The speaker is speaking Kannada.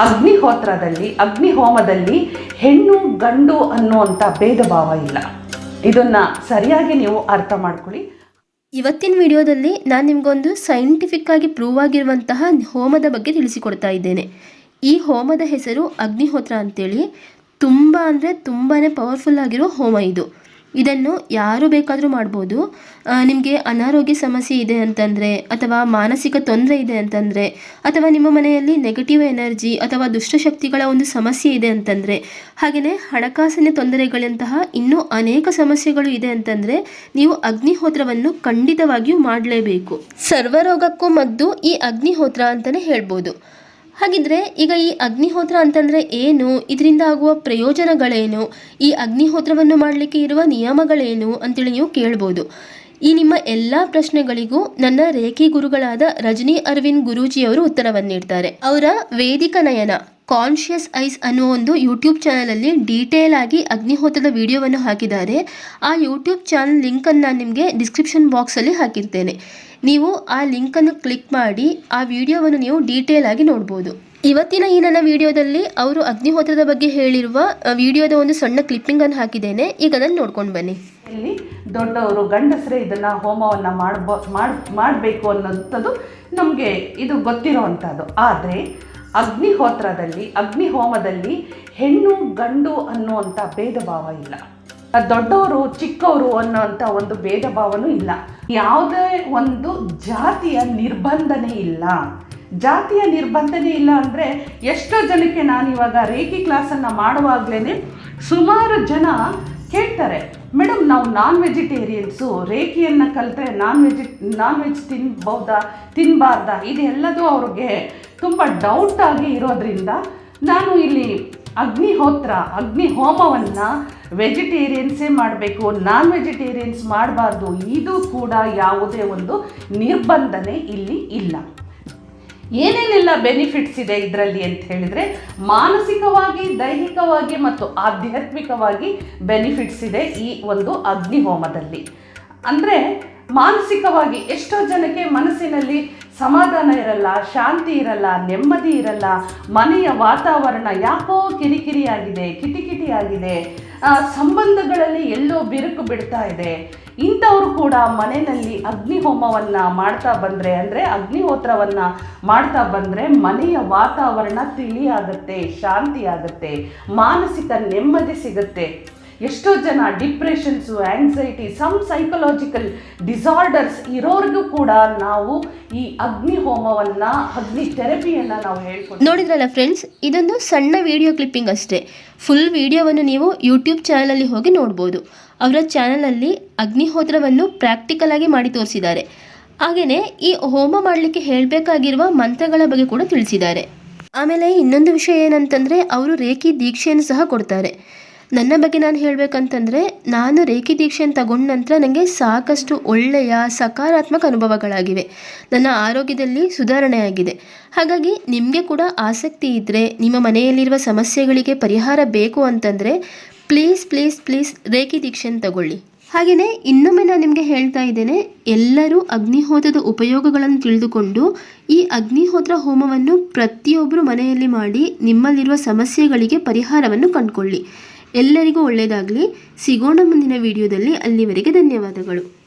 ಅಗ್ನಿಹೋತ್ರದಲ್ಲಿ, ಅಗ್ನಿಹೋಮದಲ್ಲಿ ಹೆಣ್ಣು, ಗಂಡು ಅನ್ನುವಂಥ ಭೇದ ಭಾವ ಇಲ್ಲ. ಇದನ್ನು ಸರಿಯಾಗಿ ನೀವು ಅರ್ಥ ಮಾಡ್ಕೊಳ್ಳಿ. ಇವತ್ತಿನ ವಿಡಿಯೋದಲ್ಲಿ ನಾನು ನಿಮಗೊಂದು ಸೈಂಟಿಫಿಕ್ ಆಗಿ ಪ್ರೂವ್ ಆಗಿರುವಂತಹ ಹೋಮದ ಬಗ್ಗೆ ತಿಳಿಸಿಕೊಡ್ತಾ ಇದ್ದೇನೆ. ಈ ಹೋಮದ ಹೆಸರು ಅಗ್ನಿಹೋತ್ರ ಅಂತೇಳಿ. ತುಂಬ ಅಂದರೆ ತುಂಬಾ ಪವರ್ಫುಲ್ ಆಗಿರೋ ಹೋಮ ಇದು. ಇದನ್ನು ಯಾರು ಬೇಕಾದರೂ ಮಾಡ್ಬೋದು. ನಿಮಗೆ ಅನಾರೋಗ್ಯ ಸಮಸ್ಯೆ ಇದೆ ಅಂತಂದರೆ, ಅಥವಾ ಮಾನಸಿಕ ತೊಂದರೆ ಇದೆ ಅಂತಂದರೆ, ಅಥವಾ ನಿಮ್ಮ ಮನೆಯಲ್ಲಿ ನೆಗೆಟಿವ್ ಎನರ್ಜಿ ಅಥವಾ ದುಷ್ಟಶಕ್ತಿಗಳ ಒಂದು ಸಮಸ್ಯೆ ಇದೆ ಅಂತಂದರೆ ಹಾಗೆಯೇ ಹಣಕಾಸಿನ ತೊಂದರೆಗಳಂತಹ ಇನ್ನೂ ಅನೇಕ ಸಮಸ್ಯೆಗಳು ಇದೆ ಅಂತಂದರೆ, ನೀವು ಅಗ್ನಿಹೋತ್ರವನ್ನು ಖಂಡಿತವಾಗಿಯೂ ಮಾಡಲೇಬೇಕು. ಸರ್ವರೋಗಕ್ಕೂ ಮದ್ದು ಈ ಅಗ್ನಿಹೋತ್ರ ಅಂತಲೇ ಹೇಳ್ಬೋದು. ಹಾಗಿದ್ರೆ ಈಗ ಈ ಅಗ್ನಿಹೋತ್ರ ಅಂತಂದರೆ ಏನು? ಇದರಿಂದ ಆಗುವ ಪ್ರಯೋಜನಗಳೇನು? ಈ ಅಗ್ನಿಹೋತ್ರವನ್ನು ಮಾಡಲಿಕ್ಕೆ ಇರುವ ನಿಯಮಗಳೇನು ಅಂತೇಳಿ ನೀವು ಕೇಳ್ಬೋದು. ಈ ನಿಮ್ಮ ಎಲ್ಲ ಪ್ರಶ್ನೆಗಳಿಗೂ ನನ್ನ ರೇಖಿ ಗುರುಗಳಾದ ರಜನಿ ಅರವಿಂದ್ ಗುರೂಜಿಯವರು ಉತ್ತರವನ್ನು ನೀಡ್ತಾರೆ. ಅವರ ವೇದಿಕ ನಯನ ಕಾನ್ಷಿಯಸ್ ಐಸ್ ಅನ್ನೋ ಒಂದು ಯೂಟ್ಯೂಬ್ ಚಾನಲಲ್ಲಿ ಡೀಟೇಲ್ ಆಗಿ ಅಗ್ನಿಹೋತ್ರದ ವಿಡಿಯೋವನ್ನು ಹಾಕಿದ್ದಾರೆ. ಆ ಯೂಟ್ಯೂಬ್ ಚಾನಲ್ ಲಿಂಕನ್ನು ನಾನು ನಿಮಗೆ ಡಿಸ್ಕ್ರಿಪ್ಷನ್ ಬಾಕ್ಸಲ್ಲಿ ಹಾಕಿರ್ತೇನೆ. ನೀವು ಆ ಲಿಂಕನ್ನು ಕ್ಲಿಕ್ ಮಾಡಿ ಆ ವಿಡಿಯೋವನ್ನು ನೀವು ಡೀಟೇಲ್ ಆಗಿ ನೋಡ್ಬೋದು. ಇವತ್ತಿನ ಈ ನನ್ನ ವಿಡಿಯೋದಲ್ಲಿ ಅವರು ಅಗ್ನಿಹೋತ್ರದ ಬಗ್ಗೆ ಹೇಳಿರುವ ವಿಡಿಯೋದ ಒಂದು ಸಣ್ಣ ಕ್ಲಿಪ್ಪಿಂಗನ್ನು ಹಾಕಿದ್ದೇನೆ. ಈಗ ಅದನ್ನು ನೋಡ್ಕೊಂಡು ಬನ್ನಿ. ಇಲ್ಲಿ ದೊಡ್ಡವರು, ಗಂಡಸರೇ ಇದನ್ನು ಹೋಮವನ್ನು ಮಾಡ್ಬೋ, ಮಾಡ್, ಮಾಡಬೇಕು ಅನ್ನೋಂಥದ್ದು ನಮಗೆ ಇದು ಗೊತ್ತಿರೋವಂಥದ್ದು. ಆದರೆ ಅಗ್ನಿಹೋತ್ರದಲ್ಲಿ, ಅಗ್ನಿಹೋಮದಲ್ಲಿ ಹೆಣ್ಣು, ಗಂಡು ಅನ್ನುವಂಥ ಭೇದ ಭಾವ ಇಲ್ಲ. ದೊಡ್ಡವರು, ಚಿಕ್ಕವರು ಅನ್ನೋಂಥ ಒಂದು ಭೇದ ಭಾವನೂ ಇಲ್ಲ. ಯಾವುದೇ ಒಂದು ಜಾತಿಯ ನಿರ್ಬಂಧನೆ ಇಲ್ಲ. ಜಾತಿಯ ನಿರ್ಬಂಧನೆ ಇಲ್ಲ ಅಂದರೆ ಎಷ್ಟೋ ಜನಕ್ಕೆ ನಾನು ಇವಾಗ ರೇಖಿ ಕ್ಲಾಸನ್ನು ಮಾಡುವಾಗಲೇ ಸುಮಾರು ಜನ ಕೇಳ್ತಾರೆ ಮೇಡಮ್ ನಾವು ನಾನ್ ವೆಜಿಟೇರಿಯನ್ಸು ರೇಖಿಯನ್ನು ಕಲಿತ್ರೆ ನಾನ್ ವೆಜಿ ನಾನ್ ವೆಜ್ ತಿನ್ಬಹುದಾ ತಿನ್ನಬಾರ್ದಾ ಇದೆಲ್ಲದೂ ಅವ್ರಿಗೆ ತುಂಬ ಡೌಟ್ ಆಗಿ ಇರೋದ್ರಿಂದ ನಾನು ಇಲ್ಲಿ ಅಗ್ನಿಹೋತ್ರ ಅಗ್ನಿ ಹೋಮವನ್ನು ವೆಜಿಟೇರಿಯನ್ಸೇ ಮಾಡಬೇಕು ನಾನ್ ವೆಜಿಟೇರಿಯನ್ಸ್ ಮಾಡಬಾರ್ದು, ಇದು ಕೂಡ ಯಾವುದೇ ಒಂದು ನಿರ್ಬಂಧನೆ ಇಲ್ಲಿ ಇಲ್ಲ. ಏನೇನೆಲ್ಲ ಬೆನಿಫಿಟ್ಸ್ ಇದೆ ಇದರಲ್ಲಿ ಅಂತ ಹೇಳಿದರೆ, ಮಾನಸಿಕವಾಗಿ, ದೈಹಿಕವಾಗಿ ಮತ್ತು ಆಧ್ಯಾತ್ಮಿಕವಾಗಿ ಬೆನಿಫಿಟ್ಸ್ ಇದೆ ಈ ಒಂದು ಅಗ್ನಿಹೋಮದಲ್ಲಿ. ಅಂದರೆ ಮಾನಸಿಕವಾಗಿ ಎಷ್ಟೋ ಜನಕ್ಕೆ ಮನಸ್ಸಿನಲ್ಲಿ ಸಮಾಧಾನ ಇರಲ್ಲ, ಶಾಂತಿ ಇರಲ್ಲ, ನೆಮ್ಮದಿ ಇರಲ್ಲ, ಮನೆಯ ವಾತಾವರಣ ಯಾಕೋ ಕಿರಿಕಿರಿಯಾಗಿದೆ, ಕಿಟಿಕಿಟಿಯಾಗಿದೆ ಸಂಬಂಧಗಳಲ್ಲಿ ಎಲ್ಲೋ ಬಿರುಕು ಬಿಡ್ತಾ ಇದೆ. ಇಂಥವರು ಕೂಡ ಮನೆಯಲ್ಲಿ ಅಗ್ನಿಹೋಮವನ್ನು ಮಾಡ್ತಾ ಬಂದರೆ, ಅಂದರೆ ಅಗ್ನಿಹೋತ್ರವನ್ನು ಮಾಡ್ತಾ ಬಂದರೆ ಮನೆಯ ವಾತಾವರಣ ತಿಳಿಯಾಗುತ್ತೆ ಶಾಂತಿ ಆಗುತ್ತೆ ಮಾನಸಿಕ ನೆಮ್ಮದಿ ಸಿಗುತ್ತೆ. ಎಷ್ಟೋ ಜನ depressions anxiety some psychological disorders ಇರೋರಿಗೂ ಕೂಡ ನಾವು ಈ ಅಗ್ನಿ ಹೋಮವನ್ನು, ಅಗ್ನಿ ಥೆರಪಿಯನ್ನು ನಾವು ಹೇಳ್ಕೊಡ್ತೀವಿ. ನೋಡಿದ್ರಲ್ಲ ಫ್ರೆಂಡ್ಸ್ ಇದೊಂದು ಸಣ್ಣ ವಿಡಿಯೋ ಕ್ಲಿಪ್ಪಿಂಗ್ ಅಷ್ಟೇ. ಫುಲ್ ವಿಡಿಯೋವನ್ನು ನೀವು ಯೂಟ್ಯೂಬ್ ಚಾನಲಲ್ಲಿ ಹೋಗಿ ನೋಡ್ಬೋದು. ಅವರ ಚಾನಲಲ್ಲಿ ಅಗ್ನಿಹೋತ್ರವನ್ನು ಪ್ರಾಕ್ಟಿಕಲ್ ಆಗಿ ಮಾಡಿ ತೋರಿಸಿದ್ದಾರೆ. ಹಾಗೆಯೇ ಈ ಹೋಮ ಮಾಡಲಿಕ್ಕೆ ಹೇಳಬೇಕಾಗಿರುವ ಮಂತ್ರಗಳ ಬಗ್ಗೆ ಕೂಡ ತಿಳಿಸಿದ್ದಾರೆ. ಆಮೇಲೆ ಇನ್ನೊಂದು ವಿಷಯ ಏನಂತಂದರೆ, ಅವರು ರೇಖಿ ದೀಕ್ಷೆಯನ್ನು ಸಹ ಕೊಡ್ತಾರೆ. ನನ್ನ ಬಗ್ಗೆ ನಾನು ಹೇಳಬೇಕಂತಂದರೆ ನಾನು ರೇಖಿ ದೀಕ್ಷೆಯನ್ನು ತಗೊಂಡ ನಂತರ ನನಗೆ ಸಾಕಷ್ಟು ಒಳ್ಳೆಯ ಸಕಾರಾತ್ಮಕ ಅನುಭವಗಳಾಗಿವೆ. ನನ್ನ ಆರೋಗ್ಯದಲ್ಲಿ ಸುಧಾರಣೆಯಾಗಿದೆ. ಹಾಗಾಗಿ ನಿಮಗೆ ಕೂಡ ಆಸಕ್ತಿ ಇದ್ದರೆ ನಿಮ್ಮ ಮನೆಯಲ್ಲಿರುವ ಸಮಸ್ಯೆಗಳಿಗೆ ಪರಿಹಾರ ಬೇಕು ಅಂತಂದರೆ ಪ್ಲೀಸ್ ಪ್ಲೀಸ್ ಪ್ಲೀಸ್ ರೇಖಿ ದೀಕ್ಷೆಯನ್ನು ತಗೊಳ್ಳಿ. ಹಾಗೆಯೇ ಇನ್ನೊಮ್ಮೆ ನಾನು ನಿಮಗೆ ಹೇಳ್ತಾ ಇದ್ದೇನೆ, ಎಲ್ಲರೂ ಅಗ್ನಿಹೋತ್ರದ ಉಪಯೋಗಗಳನ್ನು ತಿಳಿದುಕೊಂಡು ಈ ಅಗ್ನಿಹೋತ್ರ ಹೋಮವನ್ನು ಪ್ರತಿಯೊಬ್ಬರು ಮನೆಯಲ್ಲಿ ಮಾಡಿ ನಿಮ್ಮಲ್ಲಿರುವ ಸಮಸ್ಯೆಗಳಿಗೆ ಪರಿಹಾರವನ್ನು ಕಂಡುಕೊಳ್ಳಿ. ಎಲ್ಲರಿಗೂ ಒಳ್ಳೆಯದಾಗಲಿ. ಸಿಗೋಣ ಮುಂದಿನ ವಿಡಿಯೋದಲ್ಲಿ. ಅಲ್ಲಿವರೆಗೆ ಧನ್ಯವಾದಗಳು.